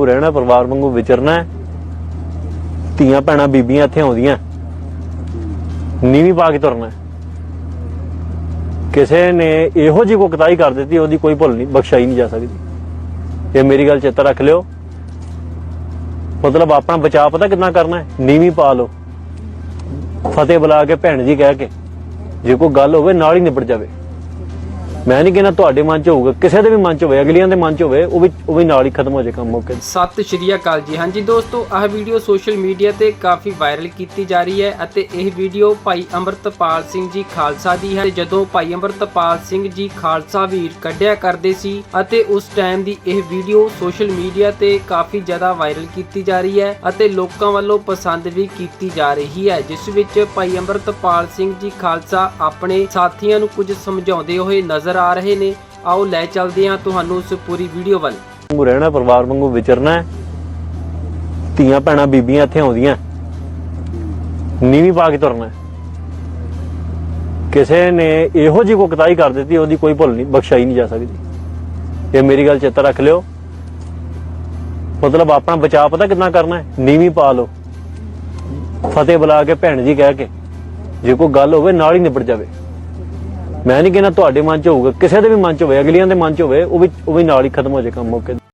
ਵਾਂਗੂ ਰਹਿਣਾ, ਪਰਿਵਾਰ ਵਾਂਗੂ ਵਿਚਰਨਾ ਧੀਆਂ ਭੈਣਾਂ ਬੀਬੀਆਂ ਇੱਥੇ ਆਉਂਦੀਆਂ। ਨੀਵੀਂ ਪਾ ਕੇ ਤੁਰਨਾ ਕਿਸੇ ਨੇ ਇਹੋ ਜਿਹੀ ਕੋਕਤਾਈ ਕਰ ਦਿੱਤੀ, ਉਹਦੀ ਕੋਈ ਭੁੱਲ ਨਹੀਂ, ਬਖਸ਼ਾਈ ਨਹੀਂ ਜਾ ਸਕਦੀ। ਇਹ ਮੇਰੀ ਗੱਲ ਚੇਤਾ ਰੱਖ ਲਿਓ। ਮਤਲਬ ਆਪਣਾ ਬਚਾਅ ਪਤਾ ਕਿੰਨਾ ਕਰਨਾ ਹੈ? ਨੀਵੀਂ ਪਾ ਲਓ। ਫਤਿਹ ਬੁਲਾ ਕੇ ਭੈਣ ਜੀ ਕਹਿ ਕੇ, ਜੇ ਕੋਈ ਗੱਲ ਹੋਵੇ, ਨਾਲ ਹੀ ਨਿਬੜ ਜਾਵੇ। ਮੈਂ ਨਹੀਂ ਕਹਿੰਦਾ ਤੁਹਾਡੇ ਮਨ 'ਚ ਹੋਊਗਾ, ਕਿਸੇ ਦੇ ਵੀ ਮਨ 'ਚ ਹੋਵੇ, ਅਗਲੀਆਂ ਦੇ ਮਨ 'ਚ ਹੋਵੇ, ਉਹ ਵੀ ਉਹ ਵੀ ਨਾਲ ਹੀ ਖਤਮ ਹੋ ਜਾਏ ਕੰਮ ਮੌਕੇ ਸਤਿ ਸ਼੍ਰੀ ਅਕਾਲ ਜੀ। ਹਾਂਜੀ ਦੋਸਤੋ, ਆਹ ਵੀਡੀਓ ਸੋਸ਼ਲ ਮੀਡੀਆ ਤੇ ਕਾਫੀ ਵਾਇਰਲ ਕੀਤੀ ਜਾ ਰਹੀ ਹੈ ਅਤੇ ਇਹ ਵੀਡੀਓ ਭਾਈ ਅੰਮ੍ਰਿਤਪਾਲ ਸਿੰਘ ਜੀ ਖਾਲਸਾ ਦੀ ਹੈ। ਜਦੋਂ ਭਾਈ ਅੰਮ੍ਰਿਤਪਾਲ ਸਿੰਘ ਜੀ ਖਾਲਸਾ ਵੀਰ ਕੱਢਿਆ ਕਰਦੇ ਸੀ ਅਤੇ ਉਸ ਟਾਈਮ ਦੀ ਇਹ ਵੀਡੀਓ ਸੋਸ਼ਲ ਮੀਡੀਆ ਤੇ ਕਾਫੀ ਜ਼ਿਆਦਾ ਵਾਇਰਲ ਕੀਤੀ ਜਾ ਰਹੀ ਹੈ ਅਤੇ ਲੋਕਾਂ ਵੱਲੋਂ ਪਸੰਦ ਵੀ ਕੀਤੀ ਜਾ ਰਹੀ ਹੈ, ਜਿਸ ਵਿੱਚ ਭਾਈ ਅੰਮ੍ਰਿਤਪਾਲ ਸਿੰਘ ਜੀ ਖਾਲਸਾ ਆਪਣੇ ਸਾਥੀਆਂ ਨੂੰ ਕੁਝ ਸਮਝਾਉਂਦੇ ਹੋਏ ਨਜ਼ਰ ਆ ਰਹੇ ਨੇ। ਆਓ ਲੈ ਚੱਲਦੇ ਹਾਂ ਤੁਹਾਨੂੰ ਉਸ ਪੂਰੀ ਵੀਡੀਓ ਵੱਲ। ਵਾਂਗੂ ਰਹਿਣਾ, ਪਰਿਵਾਰ ਵਾਂਗੂ ਵਿਚਰਨਾ ਹੈ। ਧੀਆਂ ਭੈਣਾਂ ਬੀਬੀਆਂ ਇੱਥੇ ਆਉਂਦੀਆਂ। ਨੀਵੀਂ ਪਾ ਕੇ ਤੁਰਨਾ ਹੈ। ਕਿਸੇ ਨੇ ਇਹੋ ਜਿਹੀ ਕੋਕਤਾਈ ਕਰ ਦਿੱਤੀ, ਉਹਦੀ ਕੋਈ ਭੁੱਲ ਨਹੀਂ, ਬਖਸ਼ਾਈ ਨਹੀਂ ਜਾ ਸਕਦੀ। ਇਹ ਮੇਰੀ ਗੱਲ ਚੇਤਾ ਰੱਖ ਲਿਓ। ਮਤਲਬ ਆਪਣਾ ਬਚਾਅ ਪਤਾ ਕਿੰਨਾ ਕਰਨਾ ਹੈ? ਨੀਵੀਂ ਪਾ ਲਓ। ਫਤਿਹ ਬੁਲਾ ਕੇ ਭੈਣ ਜੀ ਕਹਿ ਕੇ, ਜੇ ਕੋਈ ਗੱਲ ਹੋਵੇ, ਨਾਲ ਹੀ ਨਿਬੜ ਜਾਵੇ। ਮੈਂ ਨਹੀਂ ਕਹਿੰਦਾ ਤੁਹਾਡੇ ਮਨ 'ਚ ਹੋਊਗਾ, ਕਿਸੇ ਦੇ ਵੀ ਮਨ 'ਚ ਹੋਵੇ, ਅਗਲੀਆਂ ਦੇ ਮਨ 'ਚ ਹੋਵੇ, ਉਹ ਵੀ ਉਹ ਵੀ ਨਾਲ ਹੀ ਖਤਮ ਹੋ ਜਾਏ ਕੰਮ ਮੌਕੇ